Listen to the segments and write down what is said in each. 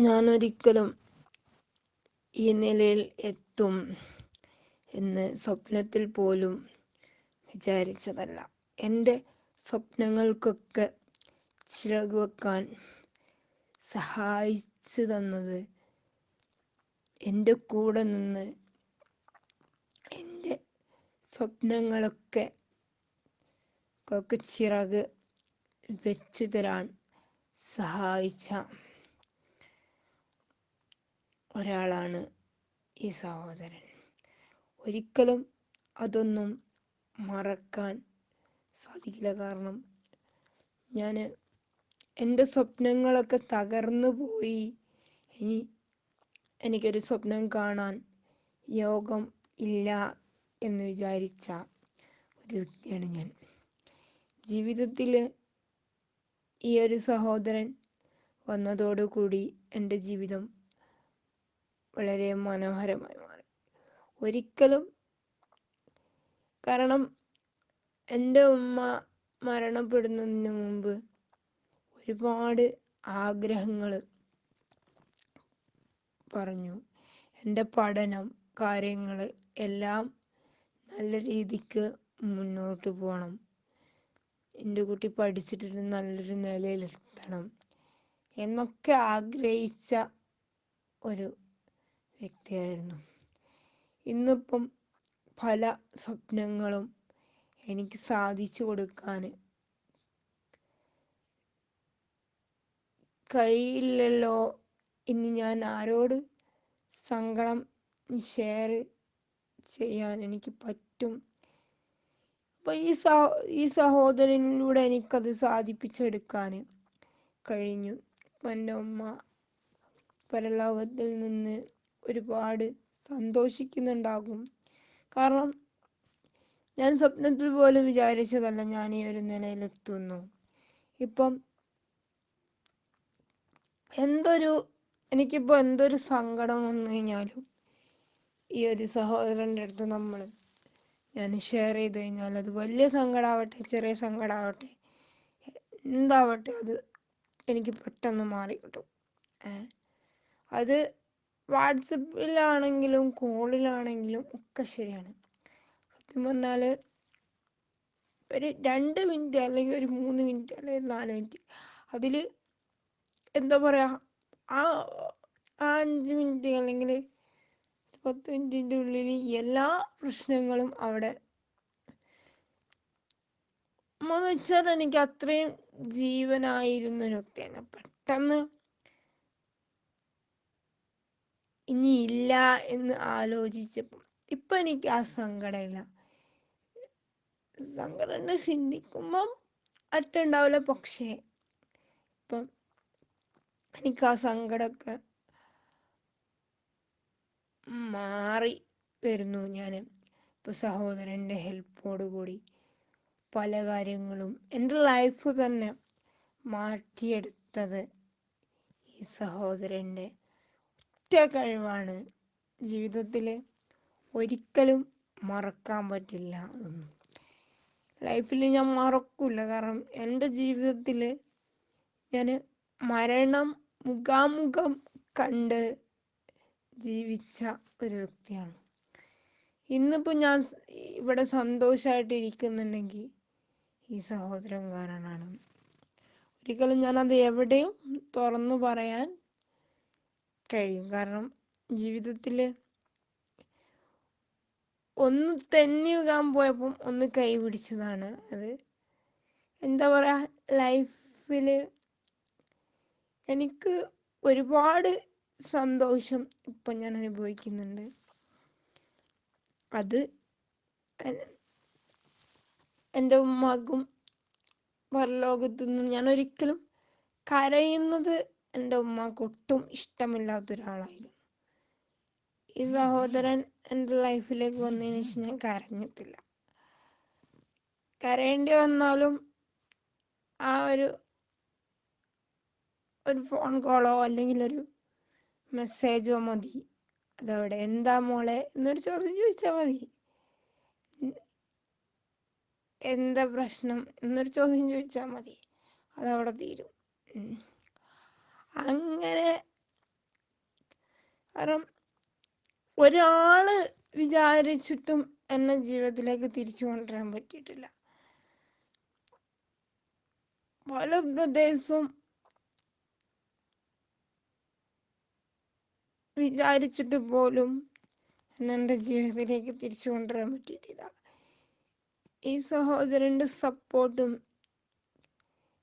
ഞാനൊരിക്കലും ഈ നിലയിൽ എത്തും എന്ന് സ്വപ്നത്തിൽ പോലും വിചാരിച്ചതല്ല. എന്റെ സ്വപ്നങ്ങൾക്കൊക്കെ ചിറക് വെക്കാൻ സഹായിച്ചു തന്നത് എന്റെ കൂടെ നിന്ന് എന്റെ സ്വപ്നങ്ങളൊക്കെ ഒക്കെ ചിറക് വെച്ചു തരാൻ സഹായിച്ച ഒരാളാണ് ഈ സഹോദരൻ. ഒരിക്കലും അതൊന്നും മറക്കാൻ സാധിക്കില്ല. കാരണം ഞാൻ എന്റെ സ്വപ്നങ്ങളൊക്കെ തകർന്നു പോയി. ഇനി എനിക്കൊരു സ്വപ്നം കാണാൻ യോഗം ഇല്ല എന്ന് വിചാരിച്ച ഒരു വ്യക്തിയാണ് ഞാൻ. ജീവിതത്തിൽ ഈ ഒരു സഹോദരൻ വന്നതോടുകൂടി എന്റെ ജീവിതം വളരെ മനോഹരമായി മാറി. ഒരിക്കലും കാരണം എന്റെ ഉമ്മ മരണപ്പെടുന്നതിന് മുമ്പ് ഒരുപാട് ആഗ്രഹങ്ങൾ പറഞ്ഞു. എന്റെ പഠനം കാര്യങ്ങൾ എല്ലാം നല്ല രീതിക്ക് മുന്നോട്ട് പോകണം. എന്റെ കുട്ടി പഠിച്ചിട്ടൊരു നല്ലൊരു നിലയിലെത്തണം എന്നൊക്കെ ആഗ്രഹിച്ച ഒരു വ്യക്തിയായിരുന്നു. ഇന്നിപ്പം പല സ്വപ്നങ്ങളും എനിക്ക് സാധിച്ചു കൊടുക്കാൻ കഴിയില്ലല്ലോ എന്ന് ഞാൻ ആരോട് സങ്കടം ഷെയർ ചെയ്യാൻ എനിക്ക് പറ്റും? അപ്പോൾ ഈ സഹോ ഈ സഹോദരനിലൂടെ എനിക്കത് സാധിപ്പിച്ചെടുക്കാൻ കഴിഞ്ഞു. എന്റെ ഉമ്മ പരലോകത്തിൽ നിന്ന് ഒരുപാട് സന്തോഷിക്കുന്നുണ്ടാകും. കാരണം ഞാൻ സ്വപ്നത്തിൽ പോലും വിചാരിച്ചതല്ല ഞാൻ ഈ ഒരു നിലയിലെത്തുന്നു. ഇപ്പം എന്തൊരു എനിക്കിപ്പോൾ എന്തൊരു സങ്കടം വന്നു കഴിഞ്ഞാലും ഈ ഒരു സഹോദരന്റെ അടുത്ത് നമ്മൾ ഞാൻ ഷെയർ ചെയ്ത് കഴിഞ്ഞാൽ അത് വലിയ സങ്കടമാവട്ടെ ചെറിയ സങ്കടമാവട്ടെ എന്താവട്ടെ അത് എനിക്ക് പെട്ടെന്ന് മാറി കിട്ടും അത് വാട്സപ്പിലാണെങ്കിലും കോളിലാണെങ്കിലും ഒക്കെ ശരിയാണ്. സത്യം പറഞ്ഞാൽ ഒരു രണ്ട് മിനിറ്റ് അല്ലെങ്കിൽ ഒരു മൂന്ന് മിനിറ്റ് അല്ലെങ്കിൽ നാല് മിനിറ്റ് അതിൽ എന്താ പറയുക ആ ആ അഞ്ച് മിനിറ്റ് അല്ലെങ്കിൽ പത്ത് മിനിറ്റിന്റെ ഉള്ളിൽ എല്ലാ പ്രശ്നങ്ങളും അവിടെ എന്ന് വെച്ചാൽ എനിക്ക് അത്രയും ജീവനായിരുന്നു ഒരു പെട്ടെന്ന് ഇനി ഇല്ല എന്ന് ആലോചിച്ചപ്പോൾ ഇപ്പം എനിക്ക് ആ സങ്കടമില്ല. സങ്കടം ചിന്തിക്കുമ്പം അറ്റുണ്ടാവില്ല പക്ഷേ ഇപ്പം എനിക്ക് ആ സങ്കടമൊക്കെ മാറി വരുന്നു. ഞാൻ ഇപ്പോൾ സഹോദരന്റെ ഹെൽപ്പോട് കൂടി പല കാര്യങ്ങളും എന്റെ ലൈഫ് തന്നെ മാറ്റിയെടുത്തത് ഈ സഹോദരന്റെ ഒറ്റ കഴിവാണ് ജീവിതത്തിൽ ഒരിക്കലും മറക്കാൻ പറ്റില്ല എന്ന് ലൈഫിൽ ഞാൻ മറക്കില്ല കാരണം എന്റെ ജീവിതത്തിൽ ഞാൻ മരണം മുഖാമുഖം കണ്ട് ജീവിച്ച ഒരു വ്യക്തിയാണ്. ഇന്നിപ്പോൾ ഞാൻ ഇവിടെ സന്തോഷമായിട്ട് ഇരിക്കുന്നുണ്ടെങ്കിൽ ഈ സഹോദരൻ കാരണമാണ് ഒരിക്കലും ഞാനത് എവിടെയും തുറന്നു പറയാൻ കഴിയും. കാരണം ജീവിതത്തിൽ ഒന്ന് തെന്നിയുകാൻ പോയപ്പം ഒന്ന് കൈ പിടിച്ചതാണ് അത്. എന്താ പറയുക ലൈഫിൽ എനിക്ക് ഒരുപാട് സന്തോഷം ഇപ്പം ഞാൻ അനുഭവിക്കുന്നുണ്ട്. അത് എന്റെ ഉമ്മാക്കും പരലോകത്തു നിന്ന് ഞാൻ ഒരിക്കലും കരയുന്നത് എന്റെ ഉമ്മാക്ക് ഒട്ടും ഇഷ്ടമില്ലാത്ത ഒരാളായിരുന്നു ഈ സഹോദരൻ എന്റെ ലൈഫിലേക്ക് വന്നതിന് ശേഷം ഞാൻ കരഞ്ഞിട്ടില്ല. കരയേണ്ടി വന്നാലും ആ ഒരു ഒരു ഫോൺ കോളോ അല്ലെങ്കിൽ ഒരു മെസ്സേജോ മതി. അതവിടെ എന്താ മോളെ? എന്നൊരു ചോദ്യം ചോദിച്ചാൽ മതി. എന്താ പ്രശ്നം? എന്നൊരു ചോദ്യം ചോദിച്ചാൽ മതി. അതവിടെ തീരും. അങ്ങനെ കാരണം ഒരാൾ വിചാരിച്ചിട്ടും എന്നെ ജീവിതത്തിലേക്ക് തിരിച്ചു കൊണ്ടുവരാൻ പറ്റിയിട്ടില്ല. പല ബ്രദേഴ്സും വിചാരിച്ചിട്ട് പോലും എന്നെ എന്റെ ജീവിതത്തിലേക്ക് തിരിച്ചു കൊണ്ടുവരാൻ പറ്റിയിട്ടില്ല. ഈ സഹോദരന്റെ സപ്പോർട്ടും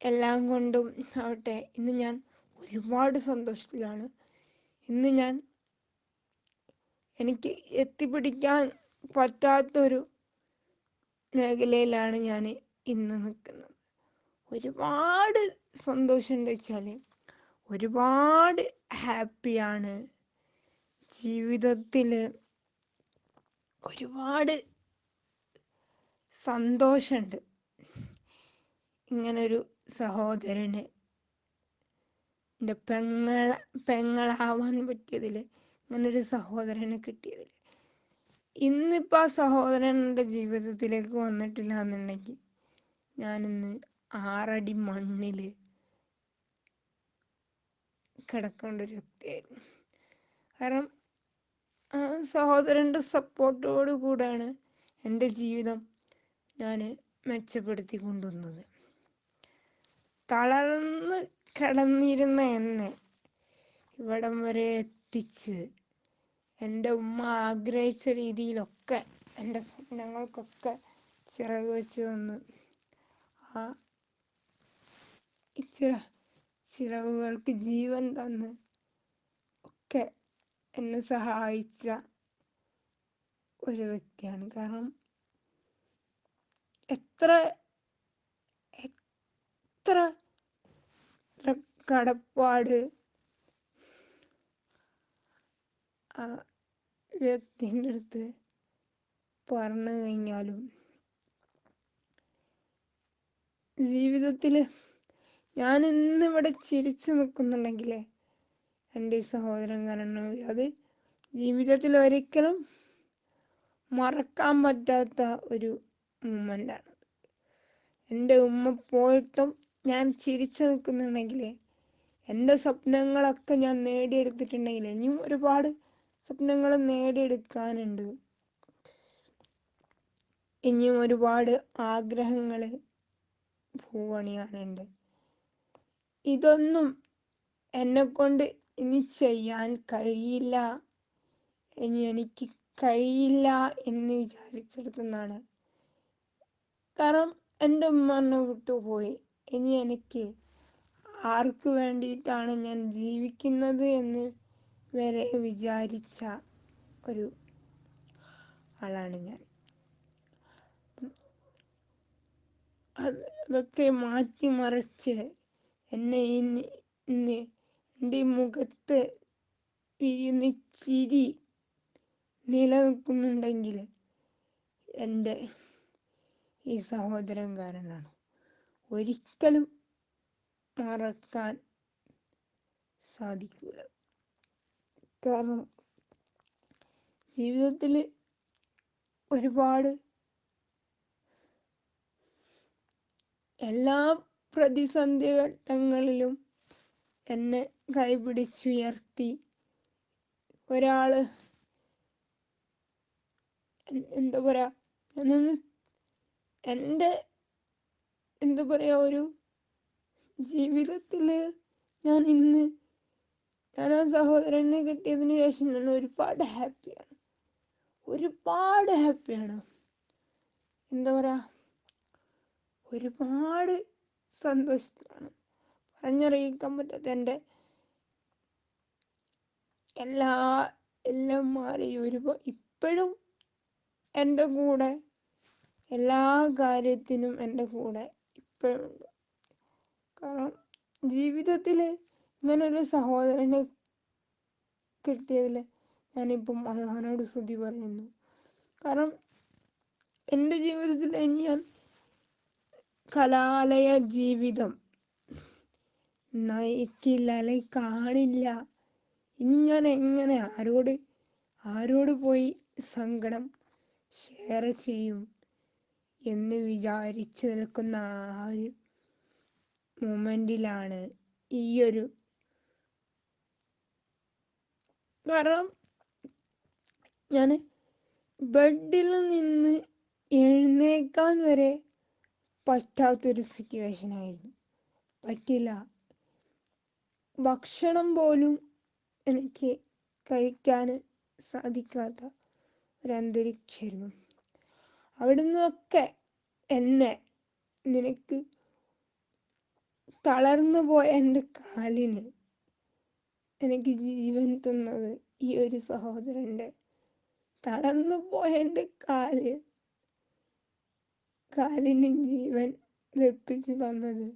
എല്ലാം കൊണ്ടും ആവട്ടെ ഇന്ന് ഞാൻ ഒരുപാട് സന്തോഷത്തിലാണ്. ഇന്ന് ഞാൻ എനിക്ക് എത്തിപ്പിടിക്കാൻ പറ്റാത്തൊരു മേഖലയിലാണ് ഞാൻ ഇന്ന് നിൽക്കുന്നത്. ഒരുപാട് സന്തോഷം എന്ന് വെച്ചാൽ ഒരുപാട് ഹാപ്പിയാണ് ജീവിതത്തിൽ ഒരുപാട് സന്തോഷമുണ്ട്. ഇങ്ങനൊരു സഹോദരന് എന്റെ പെങ്ങള പെങ്ങളാവാൻ പറ്റിയതിൽ അങ്ങനൊരു സഹോദരനെ കിട്ടിയതിൽ ഇന്നിപ്പോൾ ആ സഹോദരൻ എന്റെ ജീവിതത്തിലേക്ക് വന്നിട്ടില്ല എന്നുണ്ടെങ്കിൽ ഞാനിന്ന് ആറടി മണ്ണിൽ കിടക്കേണ്ട ഒരു വ്യക്തിയായിരുന്നു. കാരണം ആ സഹോദരന്റെ സപ്പോർട്ടോടു കൂടാണ് എന്റെ ജീവിതം ഞാൻ മെച്ചപ്പെടുത്തി കൊണ്ടുവന്നത് തളർന്ന് കിടന്നിരുന്ന എന്നെ ഇവിടം വരെ എത്തിച്ച്. എന്റെ ഉമ്മ ആഗ്രഹിച്ച രീതിയിലൊക്കെ എന്റെ സ്വപ്നങ്ങൾക്കൊക്കെ ചിറക് വെച്ച് തന്ന്. ആ ചിറ ചിറകുകൾക്ക് ജീവൻ തന്ന് ഒക്കെ എന്നെ സഹായിച്ച ഒരു വ്യക്തിയാണ്. കാരണം എത്ര എത്ര കടപ്പാട്. ആ വ്യക്തിന്റെ അടുത്ത് പറഞ്ഞു കഴിഞ്ഞാലും ജീവിതത്തിൽ ഞാൻ ഇന്നിവിടെ ചിരിച്ചു നിൽക്കുന്നുണ്ടെങ്കിൽ എന്റെ സഹോദരൻ കാരണം അത് ജീവിതത്തിൽ ഒരിക്കലും മറക്കാൻ പറ്റാത്ത ഒരു മൂമെന്റാണ് എന്റെ ഉമ്മ പോയിട്ടും ഞാൻ ചിരിച്ചു നിൽക്കുന്നുണ്ടെങ്കിൽ എന്റെ സ്വപ്നങ്ങളൊക്കെ ഞാൻ നേടിയെടുത്തിട്ടുണ്ടെങ്കിൽ ഇനിയും ഒരുപാട് സ്വപ്നങ്ങൾ നേടിയെടുക്കാനുണ്ട്. ഇനിയും ഒരുപാട് ആഗ്രഹങ്ങൾ പൂവണിയാനുണ്ട് ഇതൊന്നും എന്നെ കൊണ്ട് ഇനി ചെയ്യാൻ കഴിയില്ല. ഇനി എനിക്ക് കഴിയില്ല എന്ന് വിചാരിച്ചെടുത്തുന്നാണ്. കാരണം എന്റെ ഉമ്മ എന്നെ വിട്ടുപോയി. ഇനി എനിക്ക് ആർക്ക് വേണ്ടിയിട്ടാണ് ഞാൻ ജീവിക്കുന്നത് എന്ന് വരെ വിചാരിച്ച ഒരു ആളാണ് ഞാൻ. അത് അതൊക്കെ മാറ്റിമറിച്ച് എന്നെ ഇനി ഇന്ന് എന്റെ മുഖത്ത് വിരിയുന്ന ചിരി നിലനിൽക്കുന്നുണ്ടെങ്കിൽ എന്റെ ഈ സഹോദരൻ കാരണമാണ് ഒരിക്കലും മറക്കാൻ സാധിക്കില്ല കാരണം ജീവിതത്തിൽ ഒരുപാട് എല്ലാ പ്രതിസന്ധി ഘട്ടങ്ങളിലും എന്നെ കൈപിടിച്ചുയർത്തി ഒരാൾ എന്താ ഞാനൊന്ന് എന്റെ എന്താ പറയുക ഒരു ജീവിതത്തിൽ ഞാൻ ഇന്ന് ഞാൻ ആ സഹോദരനെ കിട്ടിയതിന് ശേഷം ഞാൻ ഒരുപാട് ഹാപ്പിയാണ് ഒരുപാട് ഹാപ്പിയാണ് എന്താ പറയുക ഒരുപാട് സന്തോഷത്തിലാണ്. പറഞ്ഞറിയിക്കാൻ പറ്റാത്ത എന്റെ എല്ലാ എല്ലാം മാറി ഒരുപാട് ഇപ്പോഴും എന്റെ കൂടെ എല്ലാ കാര്യത്തിനും എന്റെ കൂടെ ഇപ്പോഴും ഉണ്ട് കാരണം ജീവിതത്തിൽ ഇങ്ങനൊരു സഹോദരനെ കിട്ടിയതിൽ ഞാനിപ്പം അള്ളഹാനോട് സ്തുതി പറയുന്നു. കാരണം എന്റെ ജീവിതത്തിൽ ഞാൻ കലാലയ ജീവിതം നയിക്കില്ല അല്ലെങ്കിൽ കാണില്ല. ഇനി ഞാൻ എങ്ങനെ ആരോട് ആരോട് പോയി സങ്കടം ഷെയർ ചെയ്യും? എന്ന് വിചാരിച്ചു നിൽക്കുന്ന ആ ഒരു മൊമെന്റിലാണ് ഈ ഒരു കാരണം ഞാൻ ബെഡിൽ നിന്ന് എഴുന്നേക്കാൻ വരെ പറ്റാത്തൊരു സിറ്റുവേഷൻ ആയിരുന്നു. പറ്റില്ല. ഭക്ഷണം പോലും എനിക്ക് കഴിക്കാൻ സാധിക്കാത്ത ഒരന്തരീക്ഷമായിരുന്നു അവിടെ നിന്നൊക്കെ എന്നെ നിനക്ക് തളർന്നു പോയ എന്റെ കാലിന് എനിക്ക് ജീവൻ തന്നത് ഈ ഒരു സഹോദരന്റെ തളർന്നു പോയ എന്റെ കാൽ കാലിന് ജീവൻ വെപ്പിച്ചു തന്നത്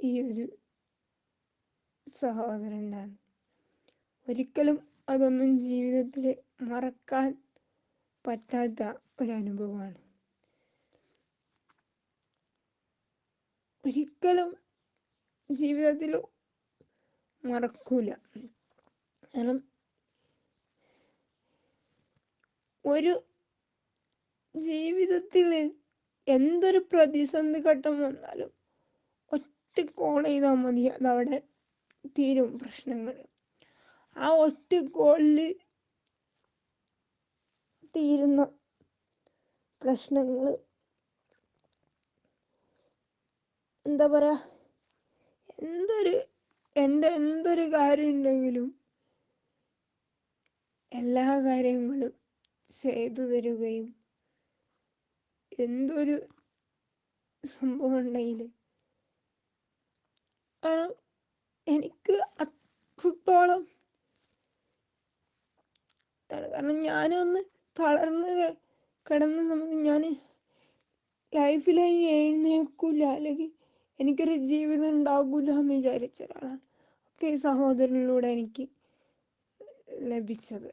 ഈ ഒരു സഹോദരനാണ്. ഒരിക്കലും അതൊന്നും ജീവിതത്തിൽ മറക്കാൻ പറ്റാത്ത ഒരനുഭവമാണ് ഒരിക്കലും ജീവിതത്തിൽ മറക്കൂല. കാരണം ഒരു ജീവിതത്തിൽ എന്തൊരു പ്രതിസന്ധി ഘട്ടം വന്നാലും ഒറ്റ കോൾ ചെയ്താൽ മതി. അതവിടെ തീരും പ്രശ്നങ്ങൾ ആ ഒറ്റ കോളിൽ തീരുന്ന പ്രശ്നങ്ങൾ എന്താ പറയുക എന്തൊരു എന്റെ എന്തൊരു കാര്യം ഉണ്ടെങ്കിലും എല്ലാ കാര്യങ്ങളും ചെയ്തു തരുകയും എന്തൊരു സംഭവം ഉണ്ടെങ്കിൽ കാരണം എനിക്ക് അത്രത്തോളം കാരണം ഞാനൊന്ന് തളർന്ന് കിടന്ന സമയത്ത് ഞാൻ ലൈഫിലായി എഴുന്നേക്കില്ല അല്ലെങ്കിൽ എനിക്കൊരു ജീവിതം ഉണ്ടാകില്ല എന്ന് വിചാരിച്ച ഒരാളാണ് ഒക്കെ സഹോദരനിലൂടെ എനിക്ക് ലഭിച്ചത്.